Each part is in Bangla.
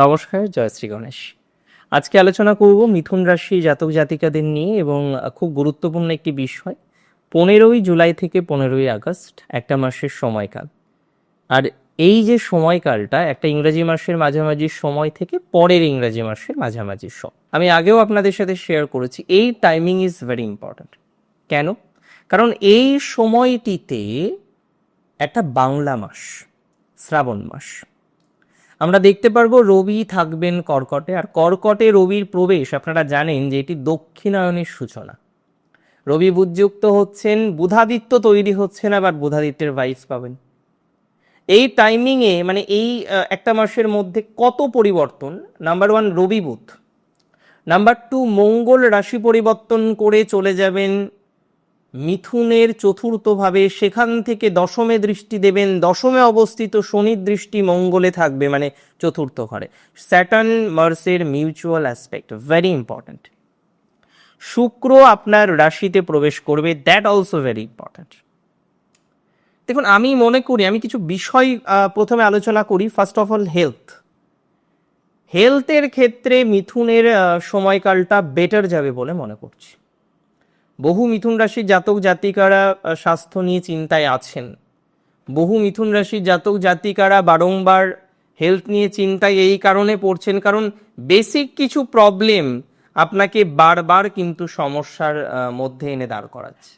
নমস্কার জয়শ্রী গণেশ। আজকে আলোচনা করব মিথুন রাশি জাতক জাতিকাদের নিয়ে এবং খুব গুরুত্বপূর্ণ একটি বিষয়, পনেরোই জুলাই থেকে পনেরোই আগস্ট, একটা মাসের সময়কাল। আর এই যে সময়কালটা, একটা ইংরেজি মাসের মাঝামাঝি সময় থেকে পরের ইংরেজি মাসের মাঝামাঝি সময় আমি আগেও আপনাদের সাথে শেয়ার করেছি, এই টাইমিং ইজ ভেরি ইম্পর্ট্যান্ট কেন? কারণ এই সময়টিতে একটা বাংলা মাস, শ্রাবণ মাস আমরা দেখতে পারব রবি থাকবেন কর্কটে, আর কর্কটে রবির প্রবেশ, আপনারা জানেন যে এটি দক্ষিণায়নের সূচনা। রবি বুধযুক্ত হচ্ছেন, বুধাদিত্য তৈরি হচ্ছেন, আবার বুধাদিত্যের ভাইস পাবেন। এই টাইমিংয়ে মানে এই একটা মাসের মধ্যে কত পরিবর্তন? নাম্বার ওয়ান রবি বুধ। নাম্বার টু মঙ্গল রাশি পরিবর্তন করে চলে যাবেন মিথুনের চতুর্থভাবে সেখান থেকে দশমে দৃষ্টি দেবেন, দশমে অবস্থিত শনির দৃষ্টি মঙ্গলে থাকবে মানে চতুর্থ ঘরে। স্যাটার্ন মার্সের মিউচুয়াল অ্যাসপেক্ট ভেরি ইম্পর্ট্যান্ট শুক্র আপনার রাশিতে প্রবেশ করবে দ্যাট অলসো ভেরি ইম্পর্ট্যান্ট দেখুন, আমি মনে করি, আমি কিছু বিষয় প্রথমে আলোচনা করি। ফার্স্ট অফ অল হেলথ হেলথের ক্ষেত্রে মিথুনের সময়কালটা বেটার যাবে বলে মনে করছি। বহু মিথুন রাশির জাতক জাতিকারা স্বাস্থ্য নিয়ে চিন্তায় আছেন। বহু মিথুন রাশির জাতক জাতিকারা বারংবার হেলথ নিয়ে চিন্তায় এই কারণে পড়ছেন কারণ বেসিক কিছু প্রবলেম আপনাকে বারবার কিন্তু সমস্যার মধ্যে এনে দাঁড় করাচ্ছে।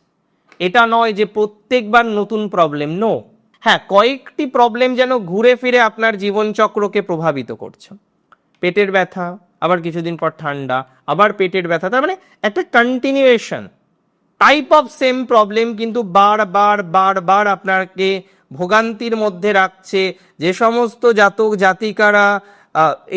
এটা নয় যে প্রত্যেকবার নতুন প্রবলেম নো হ্যাঁ কয়েকটি প্রবলেম যেন ঘুরে ফিরে আপনার জীবনচক্রকে প্রভাবিত করছে। পেটের ব্যথা, আবার কিছুদিন পর ঠান্ডা, আবার পেটের ব্যথা, তার মানে একটা continuation type of same problem কিন্তু বারবার বারবার আপনাকে ভোগান্তির মধ্যে রাখছে। যে সমস্ত জাতক জাতিকারা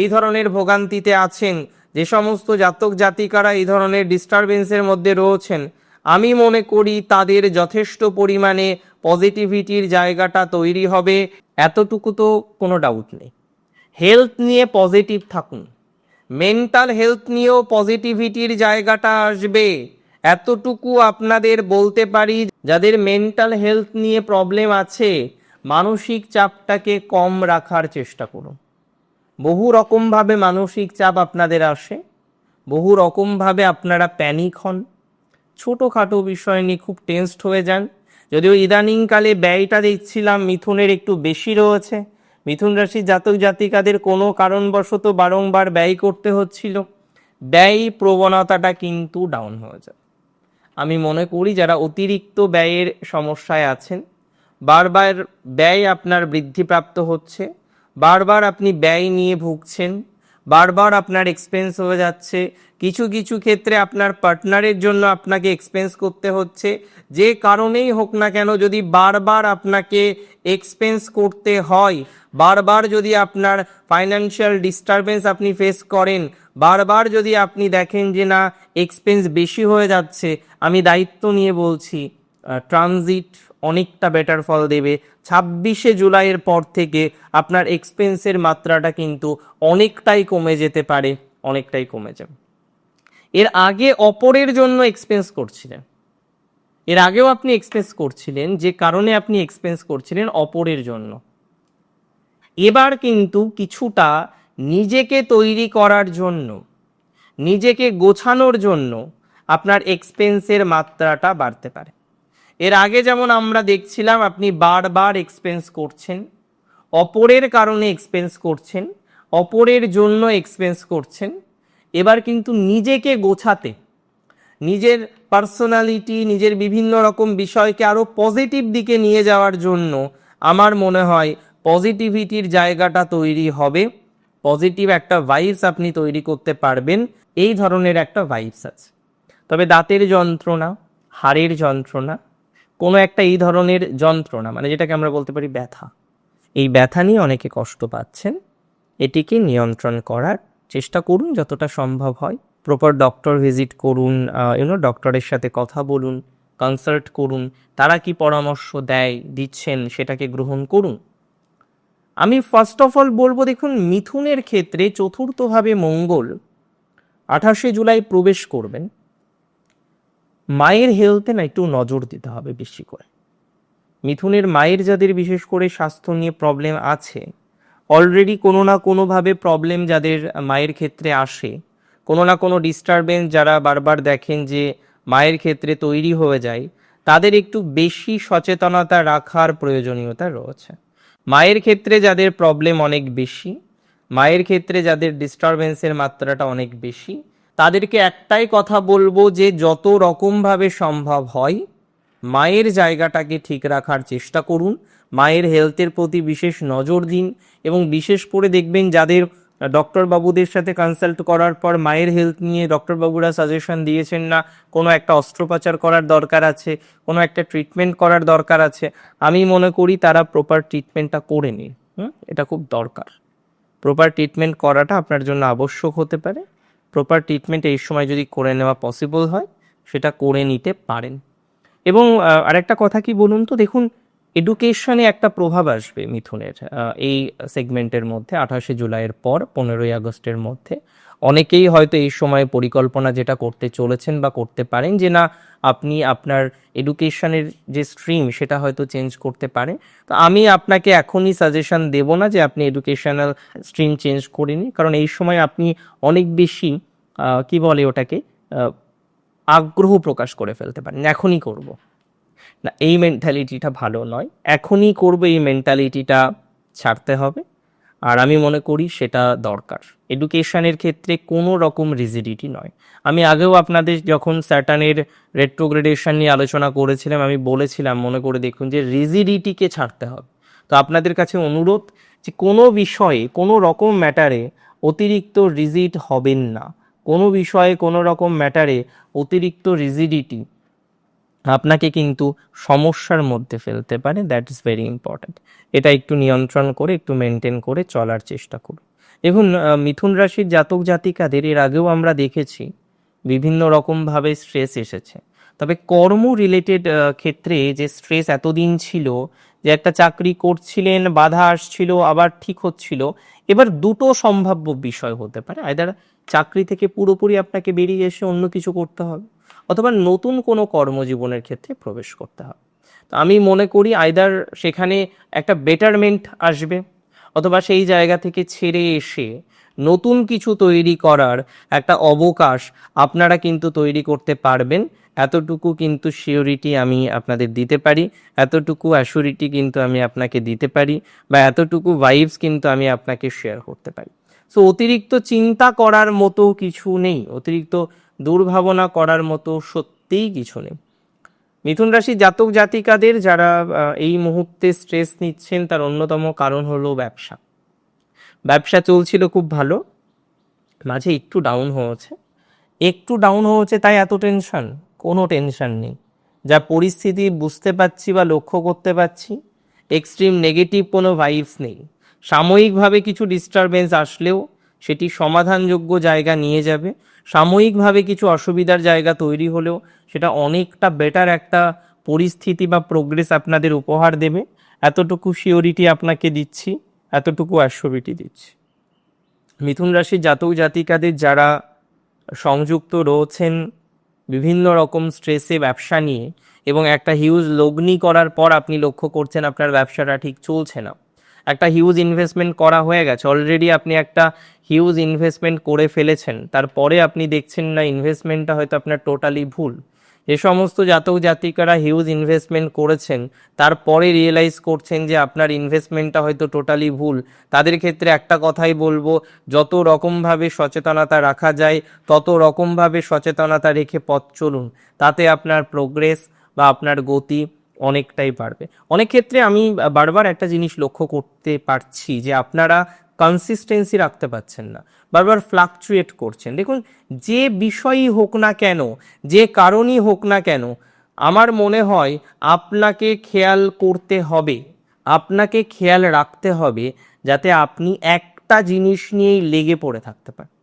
এই ধরনের ভোগান্তিতে আছেন, যে সমস্ত জাতক জাতিকারা এই ধরনের ডিস্টারবেন্সের মধ্যে রয়েছেন, আমি মনে করি তাদের যথেষ্ট পরিমাণে পজিটিভিটির জায়গাটা তৈরি হবে। এতটুকু তো কোনো ডাউট নেই। হেলথ নিয়ে পজিটিভ থাকুন। মেন্টাল হেলথ নিয়েও পজিটিভিটির জায়গাটা আসবে। এতটুকু আপনাদের বলতে পারি, যাদের মেন্টাল হেলথ নিয়ে প্রবলেম আছে, মানসিক চাপটাকে কম রাখার চেষ্টা করুন। বহু রকমভাবে মানসিক চাপ আপনাদের আসে, বহু রকমভাবে আপনারা প্যানিক হন। ছোটোখাটো বিষয় নিয়ে খুব টেনসড হয়ে যান। যদিও ইদানিংকালে ব্যয়টা দেখছিলাম, মিথুনের একটু বেশি রয়েছে। মিথুন রাশির জাতক জাতিকাদের কোনো কারণবশত বারংবার ব্যয় করতে হচ্ছিল। ব্যয় প্রবণতাটা কিন্তু ডাউন হয়ে যায়। আমি মনে করি যারা অতিরিক্ত ব্যয়ের সমস্যায় আছেন, বারবার ব্যয় আপনার বৃদ্ধিপ্রাপ্ত হচ্ছে, বারবার আপনি ব্যয় নিয়ে ভুগছেন বারবার আপনার এক্সপেন্স হয়ে যাচ্ছে। কিছু কিছু ক্ষেত্রে আপনার পার্টনারের জন্য আপনাকে এক্সপেন্স করতে হচ্ছে। যে কারণেই হোক না কেন, যদি বারবার আপনাকে এক্সপেন্স করতে হয়, বারবার যদি আপনার ফাইন্যান্সিয়াল ডিস্টারবেন্স আপনি ফেস করেন, বারবার যদি আপনি দেখেন যে না এক্সপেন্স বেশি হয়ে যাচ্ছে, আমি দায়িত্ব নিয়ে বলছি ট্রানজিট অনেকটা বেটার ফল দেবে। ছাব্বিশে জুলাইয়ের পর থেকে আপনার এক্সপেন্সের মাত্রাটা কিন্তু অনেকটাই কমে যেতে পারে। অনেকটাই কমে যাবে। এর আগে অপরের জন্য এক্সপেন্স করছিলেন। এর আগেও আপনি এক্সপেন্স করছিলেন, যে কারণে আপনি এক্সপেন্স করছিলেন অপরের জন্য। এবার কিন্তু কিছুটা নিজেকে তৈরি করার জন্য, নিজেকে গোছানোর জন্য আপনার এক্সপেন্সের মাত্রাটা বাড়তে পারে। এর আগে যেমন আমরা দেখছিলাম আপনি বারবার এক্সপেন্স করছেন, অপরের কারণে এক্সপেন্স করছেন, অপরের জন্য এক্সপেন্স করছেন, এবার কিন্তু নিজেকে গোছাতে, নিজের পার্সোনালিটি নিজের বিভিন্ন রকম বিষয়কে আরও পজিটিভ দিকে নিয়ে যাওয়ার জন্য আমার মনে হয় পজিটিভিটির জায়গাটা তৈরি হবে। পজিটিভ একটা ভাইবস আপনি তৈরি করতে পারবেন, এই ধরনের একটা ভাইবস আছে। তবে দাঁতের যন্ত্রণা, হাড়ের যন্ত্রণা কোনো একটা এই ধরনের যন্ত্রণা মানে যেটাকে আমরা বলতে পারি ব্যথা। এই ব্যথা নিয়ে অনেকে কষ্ট পাচ্ছেন। এটিকে নিয়ন্ত্রণ করার চেষ্টা করুন যতটা সম্ভব হয়। প্রপার ডক্টর ভিজিট করুন ইউনো ডক্টরের সাথে কথা বলুন কনসাল্ট করুন। তারা কি পরামর্শ দেয়, দিচ্ছেন, সেটাকে গ্রহণ করুন। আমি ফার্স্ট অফ অল বলব, দেখুন, মিথুনের ক্ষেত্রে চতুর্থভাবে মঙ্গল আঠাশে জুলাই প্রবেশ করবেন। মায়ের হেলথে না একটু নজর দিতে হবে বেশি করে। মিথুনের মায়ের যাদের বিশেষ করে স্বাস্থ্য নিয়ে প্রবলেম আছে অলরেডি কোনো না কোনোভাবে প্রবলেম যাদের মায়ের ক্ষেত্রে আসে, কোনো না কোনো ডিস্টারবেন্স যারা বারবার দেখেন যে মায়ের ক্ষেত্রে তৈরি হয়ে যায়, তাদের একটু বেশি সচেতনতা রাখার প্রয়োজনীয়তা রয়েছে। মায়ের ক্ষেত্রে যাদের প্রবলেম অনেক বেশি, মায়ের ক্ষেত্রে যাদের ডিস্টারবেন্সের মাত্রাটা অনেক বেশি তাদেরকে একটাই কথা বলব যে যত রকমভাবে সম্ভব হয়, মায়ের জায়গাটাকে ঠিক রাখার চেষ্টা করুন। মায়ের হেলথের প্রতি বিশেষ নজর দিন এবং বিশেষ করে দেখবেন যাদের ডক্টর বাবুদের সাথে কনসাল্ট করার পর মায়ের হেলথ নিয়ে ডক্টর বাবুরা সাজেশন দিয়েছেন না, কোনো একটা অস্ত্রোপচার করার দরকার আছে, কোনো একটা ট্রিটমেন্ট করার দরকার আছে, আমি মনে করি তারা প্রপার ট্রিটমেন্টটা করে নিন। এটা খুব দরকার। প্রপার ট্রিটমেন্ট করাটা আপনার জন্য আবশ্যক হতে পারে। প্রপার ট্রিটমেন্ট এই সময় যদি করে নেওয়া পসিবল হয়, সেটা করে নিতে পারেন। এবং আরেকটা কথা কি বলুন তো? দেখুন এডুকেশনে একটা প্রভাব আসবে মিথুনের এই সেগমেন্টের মধ্যে, আঠাশে জুলাইয়ের পর, পনেরোই আগস্টের মধ্যে। অনেকেই হয়তো এই সময় পরিকল্পনা যেটা করতে চলেছেন বা করতে পারেন যে, না, আপনি আপনার এডুকেশনের যে স্ট্রিম সেটা হয়তো চেঞ্জ করতে পারেন। তো আমি আপনাকে এখনই সাজেশন দেব না যে, আপনি এডুকেশনাল স্ট্রিম চেঞ্জ করে কারণ এই সময় আপনি অনেক বেশি কি বলে ওটাকে? আগ্রহ প্রকাশ করে ফেলতে পারেন। এখনই করব। না, এই মেন্টালিটিটা ভালো নয়। এখনই করব, এই মেন্টালিটিটা ছাড়তে হবে। আর আমি মনে করি সেটা দরকার। এডুকেশনের ক্ষেত্রে কোনো রকম রিজিডিটি নয়। আমি আগেও আপনাদের যখন স্যাটানের রেট্রোগ্রেডেশন নিয়ে আলোচনা করেছিলাম, আমি বলেছিলাম, মনে করে দেখুন যে রিজিডিটিকে ছাড়তে হবে। তো আপনাদের কাছে অনুরোধ যে কোনো বিষয়ে, কোনো রকম ম্যাটারে অতিরিক্ত রিজিড হবেন না। কোনো বিষয়ে কোনো রকম ম্যাটারে অতিরিক্ত রিজিডিটি আপনাকে কিন্তু সমস্যার মধ্যে ফেলতে পারে দ্যাট ইজ ভেরি ইম্পর্ট্যান্ট এটা একটু নিয়ন্ত্রণ করে, একটু মেনটেন করে চলার চেষ্টা করুন। দেখুন মিথুন রাশির জাতক জাতিকাদের, এর আগেও আমরা দেখেছি, বিভিন্ন রকমভাবে স্ট্রেস এসেছে। তবে কর্ম রিলেটেড ক্ষেত্রে যে স্ট্রেস এতদিন ছিল, যে একটা চাকরি করছিলেন, বাধা আসছিল, আবার ঠিক হচ্ছিল, এবার দুটো সম্ভাব্য বিষয় হতে পারে। আইদার চাকরি থেকে পুরোপুরি আপনাকে বেরিয়ে এসে অন্য কিছু করতে হবে, অথবা নতুন কোনো কর্মজীবনের ক্ষেত্রে প্রবেশ করতে হবে। তো আমি মনে করি আইদার সেখানে একটা বেটারমেন্ট আসবে, অথবা সেই জায়গা থেকে ছেড়ে এসে নতুন কিছু তৈরি করার একটা অবকাশ আপনারা কিন্তু তৈরি করতে পারবেন। এতটুকু কিন্তু সিওরিটি আমি আপনাদের দিতে পারি, এতটুকু অ্যাসুরিটি কিন্তু আমি আপনাকে দিতে পারি, বা এতটুকু ভাইবস কিন্তু আমি আপনাকে শেয়ার করতে পারি। সো অতিরিক্ত চিন্তা করার মতো কিছু নেই। অতিরিক্ত দুর্ভাবনা করার মতো সত্যিই কিছু নেই। মিথুন রাশি জাতক জাতিকাদের যারা এই মুহূর্তে স্ট্রেস নিচ্ছেন, তার অন্যতম কারণ হলো ব্যবসা। ব্যবসা চলছিল খুব ভালো। মাঝে একটু ডাউন হয়েছে। একটু ডাউন হয়েছে তাই এত টেনশন কোনো টেনশন নেই। যা পরিস্থিতি বুঝতে পারছি বা লক্ষ্য করতে পারছি এক্সট্রিম নেগেটিভ কোনো ভাইবস নেই। সাময়িকভাবে কিছু ডিস্টারবেন্স আসলেও সেটি সমাধানযোগ্য জায়গা নিয়ে যাবে। সাময়িকভাবে কিছু অসুবিধার জায়গা তৈরি হলেও সেটা অনেকটা বেটার একটা পরিস্থিতি বা প্রোগ্রেস আপনাদের উপহার দেবে। এতটুকু সিওরিটি আপনাকে দিচ্ছি, এতটুকু অ্যাসিওরিটি দিচ্ছি। মিথুন রাশির জাতক জাতিকাদের যারা সংযুক্ত রয়েছেন বিভিন্ন রকম স্ট্রেসে ব্যবসা নিয়ে এবং একটা হিউজ লগ্নি করার পর আপনি লক্ষ্য করছেন আপনার ব্যবসাটা ঠিক চলছে না। একটা হিউজ ইনভেস্টমেন্ট করা হয়ে গেছে। অলরেডি আপনি একটা হিউজ ইনভেস্টমেন্ট করে ফেলেছেন। তারপরে আপনি দেখছেন না ইনভেস্টমেন্টটা হয়তো আপনার টোটালি ভুল। যে সমস্ত জাতক জাতিকারা হিউজ ইনভেস্টমেন্ট করেছেন। তারপরে রিয়েলাইজ করছেন যে আপনার ইনভেস্টমেন্টটা হয়তো টোটালি ভুল। তাদের ক্ষেত্রে একটা কথাই বলব, যত রকমভাবে সচেতনতা রাখা যায়, তত রকমভাবে সচেতনতা রেখে পথ চলুন। তাতে আপনার প্রোগ্রেস বা আপনার গতি অনেকটাই বাড়বে। অনেক ক্ষেত্রে আমি বারবার একটা জিনিস লক্ষ্য করতে পারছি যে আপনারা কনসিস্টেন্সি রাখতে পারছেন না। বারবার ফ্লাকচুয়েট করছেন। দেখুন, যে বিষয়ই হোক না কেন, যে কারণই হোক না কেন, আমার মনে হয় আপনাকে খেয়াল করতে হবে, আপনাকে খেয়াল রাখতে হবে যাতে আপনি একটা জিনিস নিয়েই লেগে পড়ে থাকতে পারেন।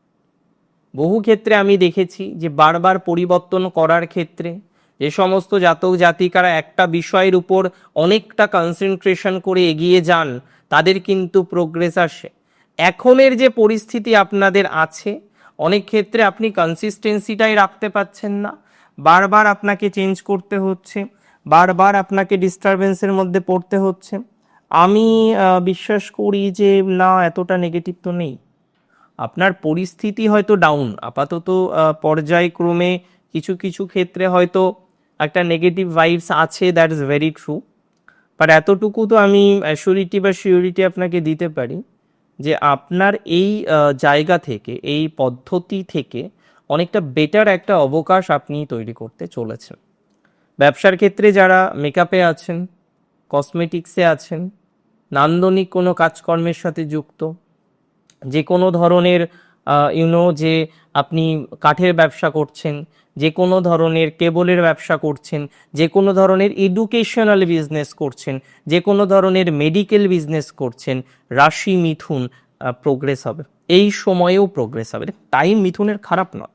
বহু ক্ষেত্রে আমি দেখেছি যে বারবার পরিবর্তন করার ক্ষেত্রে যে সমস্ত জাতক জাতিকারা একটা বিষয়ের উপর অনেকটা কনসেন্ট্রেশন করে এগিয়ে যান, তাদের কিন্তু প্রোগ্রেস আসে। এখনের যে পরিস্থিতি আপনাদের আছে, অনেক ক্ষেত্রে আপনি কনসিস্টেন্সিটাই রাখতে পারছেন না। বারবার আপনাকে চেঞ্জ করতে হচ্ছে, বারবার আপনাকে ডিস্টারবেন্সের মধ্যে পড়তে হচ্ছে। আমি বিশ্বাস করি যে না, এতটা নেগেটিভ তো নেই। আপনার পরিস্থিতি হয়তো ডাউন আপাতত পর্যায়ক্রমে কিছু কিছু ক্ষেত্রে হয়তো একটা নেগেটিভ ভাইবস আছে that is very true but এতটুকু তো আমি অ্যাসিউরিটি বা সিউরিটি আপনাকে দিতে পারি যে আপনার এই জায়গা থেকে, এই পদ্ধতি থেকে অনেকটা বেটার একটা অবকাশ আপনি তৈরি করতে চলেছেন। ব্যবসার ক্ষেত্রে যারা মেকআপে আছেন কসমেটিক্সে আছেন, নান্দনিক কোনো কাজকর্মের সাথে যুক্ত, যে কোনো ধরনের ইউনো যে আপনি কাঠের ব্যবসা করছেন যে কোনো ধরনের কেবলের ব্যবসা করছেন, যে কোনো ধরনের এডুকেশনাল বিজনেস করছেন, যে কোনো ধরনের মেডিকেল বিজনেস করছেন, রাশি মিথুন প্রোগ্রেস হবে। এই সময়েও প্রোগ্রেস হবে। টাইম মিথুনের খারাপ নয়।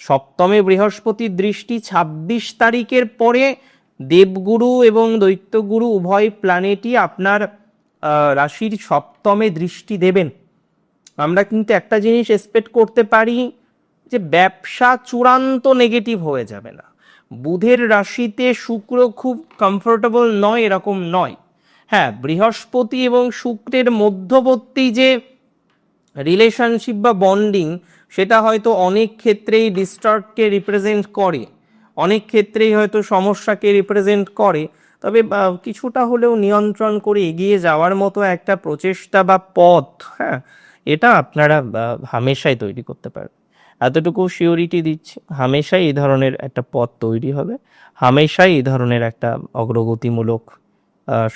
সপ্তমে বৃহস্পতির দৃষ্টি ছাব্বিশ তারিখের পরে দেবগুরু এবং দৈত্যগুরু উভয় প্ল্যানেটই আপনার রাশির সপ্তমে দৃষ্টি দেবেন। আমরা কিন্তু একটা জিনিস এক্সপেক্ট করতে পারি যে ব্যবসা চূড়ান্ত নেগেটিভ হয়ে যাবে না। বুধের রাশিতে শুক্র খুব কমফোর্টেবল নয়, এরকম নয়। হ্যাঁ বৃহস্পতি এবং শুক্রের মধ্যবর্তী যে রিলেশনশিপ বা বন্ডিং সেটা হয়তো অনেক ক্ষেত্রেই ডিস্টার্বকে রিপ্রেজেন্ট করে। অনেক ক্ষেত্রেই হয়তো সমস্যাকে রিপ্রেজেন্ট করে। তবে কিছুটা হলেও নিয়ন্ত্রণ করে এগিয়ে যাওয়ার মতো একটা প্রচেষ্টা বা পথ হ্যাঁ এটা আপনারা হামেশাই তৈরি করতে পারবেন। এতটুকু সিওরিটি দিচ্ছে, হামেশাই এই ধরনের একটা পথ তৈরি হবে। হামেশাই এই ধরনের একটা অগ্রগতিমূলক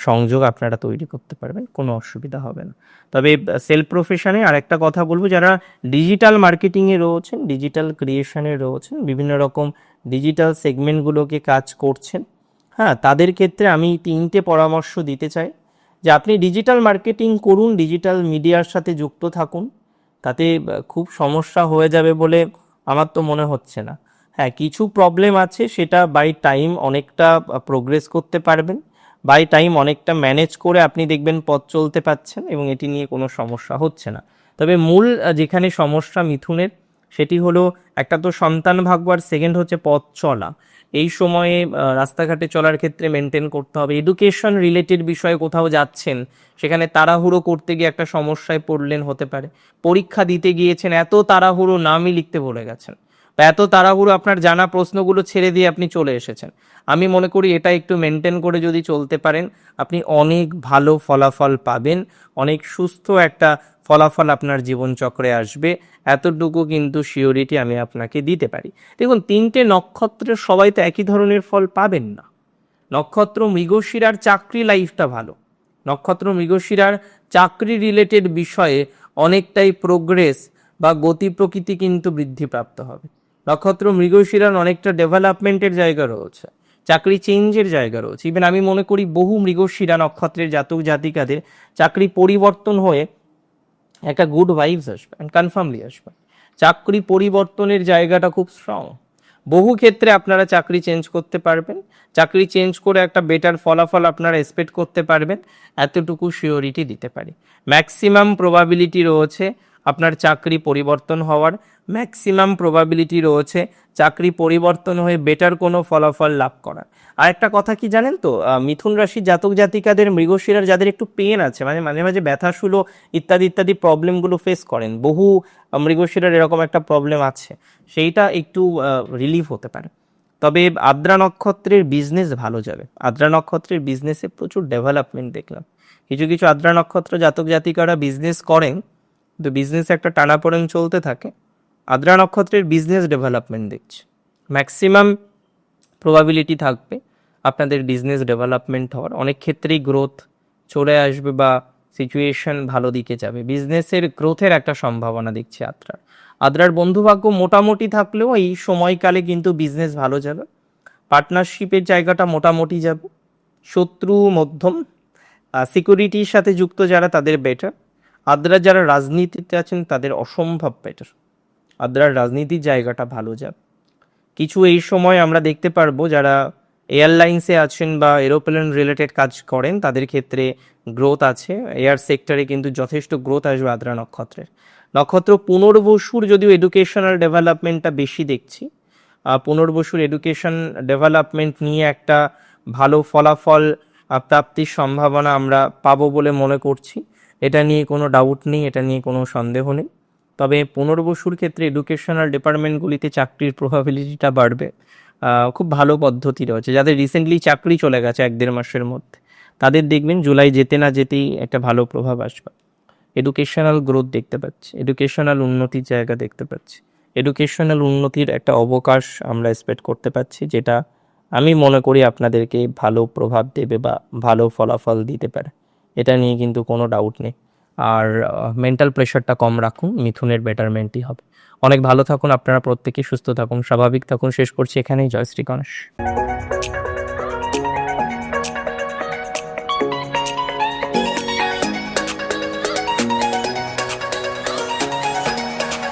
সংযোগ আপনারা তৈরি করতে পারবেন, কোনো অসুবিধা হবে না। তবে সেলফ প্রফেশনে আর একটা কথা বলব, যারা ডিজিটাল মার্কেটিংয়ে রয়েছেন ডিজিটাল ক্রিয়েশনে রয়েছেন, বিভিন্ন রকম ডিজিটাল সেগমেন্টগুলোকে কাজ করছেন হ্যাঁ তাদের ক্ষেত্রে আমি তিনটে পরামর্শ দিতে চাই। যে আপনি ডিজিটাল মার্কেটিং করুন ডিজিটাল মিডিয়ার সাথে যুক্ত থাকুন তাতে খুব সমস্যা হয়ে যাবে বলে আমার তো মনে হচ্ছে না। হ্যাঁ কিছু প্রবলেম আছে, সেটা বাই টাইম অনেকটা প্রোগ্রেস করতে পারবেন। বাই টাইম অনেকটা ম্যানেজ করে আপনি দেখবেন পথ চলতে পাচ্ছেন এবং এটি নিয়ে কোনো সমস্যা হচ্ছে না। তবে মূল যেখানে সমস্যা মিথুনের সেটি হলো, একটা তো সন্তান ভাগ্য আর সেকেন্ড হচ্ছে পথ চলা। এই সময়ে রাস্তাঘাটে চলার ক্ষেত্রে মেনটেন করতে হবে। এডুকেশন রিলেটেড বিষয়ে কোথাও যাচ্ছেন, সেখানে তাড়াহুড়ো করতে গিয়ে একটা সমস্যায় পড়লেন হতে পারে। পরীক্ষা দিতে গিয়েছেন, এত তাড়াহুড়ো নামই লিখতে ভুলে গেছেন। এত তাড়াহুড়ো আপনার জানা প্রশ্নগুলো ছেড়ে দিয়ে আপনি চলে এসেছেন। আমি মনে করি এটা একটু মেনটেন করে যদি চলতে পারেন, আপনি অনেক ভালো ফলাফল পাবেন, অনেক সুস্থ একটা ফলাফল আপনার জীবনচক্রে আসবে। এতটুকু কিন্তু শিওরিটি আমি আপনাকে দিতে পারি। দেখুন, তিনটে নক্ষত্রের সবাই তো একই ধরনের ফল পাবেন না। নক্ষত্র মৃগশিরার চাকরি লাইফটা ভালো। নক্ষত্র মৃগশিরার চাকরি রিলেটেড বিষয়ে অনেকটাই প্রোগ্রেস বা গতি প্রকৃতি কিন্তু বৃদ্ধিপ্রাপ্ত হবে। নক্ষত্র মৃগশিরার অনেকটা ডেভেলপমেন্টের জায়গা রয়েছে, চাকরি চেঞ্জের জায়গা রয়েছে। ইভেন আমি মনে করি বহু মৃগশিরা নক্ষত্রের জাতক জাতিকাদের চাকরি পরিবর্তন হয়ে একটা গুড ভাইবস আসবে অ্যান্ড কনফার্মলি আসবে। চাকরি পরিবর্তনের জায়গাটা খুব স্ট্রং বহু ক্ষেত্রে আপনারা চাকরি চেঞ্জ করতে পারবেন। চাকরি চেঞ্জ করে একটা বেটার ফলাফল আপনারা এক্সপেক্ট করতে পারবেন। এতটুকু শিওরিটি দিতে পারি। ম্যাক্সিমাম প্রবাবিলিটি রয়েছে আপনার চাকরি পরিবর্তন হওয়ার ম্যাক্সিমাম প্রবাবিলিটি রয়েছে। চাকরি পরিবর্তন হয়ে বেটার কোনো ফলাফল লাভ করার। আর একটা কথা কি জানেন তো? মিথুন রাশি জাতক জাতিকাদের, মৃগশিরার যাদের একটু পেন আছে মানে মাঝে মাঝে ব্যথাশুলো ইত্যাদি ইত্যাদি প্রবলেমগুলো ফেস করেন। বহু মৃগশিরার এরকম একটা প্রবলেম আছে। সেইটা একটু রিলিফ হতে পারে। তবে আদ্রা নক্ষত্রের বিজনেস ভালো যাবে। আদ্রা নক্ষত্রের বিজনেসে প্রচুর ডেভেলপমেন্ট দেখলাম। কিছু কিছু আদ্রা নক্ষত্র জাতক জাতিকারা বিজনেস করেন তো বিজনেস একটা টানাপোড়েন চলতে থাকে, আদ্রা নক্ষত্রের বিজনেস ডেভেলপমেন্ট দেখছি। ম্যাক্সিমাম প্রবাবিলিটি থাকবে আপনাদের বিজনেস ডেভেলপমেন্ট হওয়ার। অনেক ক্ষেত্রেই গ্রোথ চলে আসবে বা সিচুয়েশন ভালো দিকে যাবে। বিজনেসের গ্রোথের একটা সম্ভাবনা দেখছি আদ্রার। আদ্রার বন্ধুভাগ্য মোটামুটি থাকলেও এই সময়কালে কিন্তু বিজনেস ভালো যাবে। পার্টনারশিপের জায়গাটা মোটামুটি যাবে। শত্রু, মধ্যম সিকিউরিটির সাথে যুক্ত যারা তাদের বেটার আদ্রা যারা রাজনীতিতে আছেন, তাদের অসম্ভব বেটার আদ্রার রাজনীতির জায়গাটা ভালো যাবে কিছু এই সময় আমরা দেখতে পারব যারা এয়ারলাইন্সে আছেন বা এরোপ্লেন রিলেটেড কাজ করেন, তাদের ক্ষেত্রে গ্রোথ আছে। এয়ার সেক্টরে কিন্তু যথেষ্ট গ্রোথ আসবে আদ্রা নক্ষত্রের। নক্ষত্র পুনর্বসুর যদিও এডুকেশনাল ডেভেলপমেন্টটা বেশি দেখছি পুনর্বসুর এডুকেশন ডেভেলপমেন্ট নিয়ে একটা ভালো ফলাফল প্রাপ্তির সম্ভাবনা আমরা পাবো বলে মনে করছি। এটা নিয়ে কোনো ডাউট নেই, এটা নিয়ে কোনো সন্দেহ নেই। তবে পুনর্বসুর ক্ষেত্রে এডুকেশনাল ডিপার্টমেন্টগুলিতে চাকরির প্রভাবিলিটিটা বাড়বে। খুব ভালো পদ্ধতি রয়েছে। যাদের রিসেন্টলি চাকরি চলে গেছে এক দেড় মাসের মধ্যে, তাদের দেখবেন জুলাই যেতে না যেতেই একটা ভালো প্রভাব আসবে। এডুকেশনাল গ্রোথ দেখতে পাচ্ছি। এডুকেশনাল উন্নতির জায়গা দেখতে পাচ্ছি। এডুকেশনাল উন্নতির একটা অবকাশ আমরা এক্সপেক্ট করতে পারছি যেটা আমি মনে করি আপনাদেরকে ভালো প্রভাব দেবে বা ভালো ফলাফল দিতে পারে। এটা নিয়ে কিন্তু কোনো ডাউট নেই। আর মেন্টাল প্রেশারটা কম রাখুন, মিথুনের বেটারমেন্টই হবে। অনেক ভালো থাকুন, আপনারা প্রত্যেকেই সুস্থ থাকুন, স্বাভাবিক থাকুন। শেষ করছি এখানেই, জয় শ্রী গণেশ।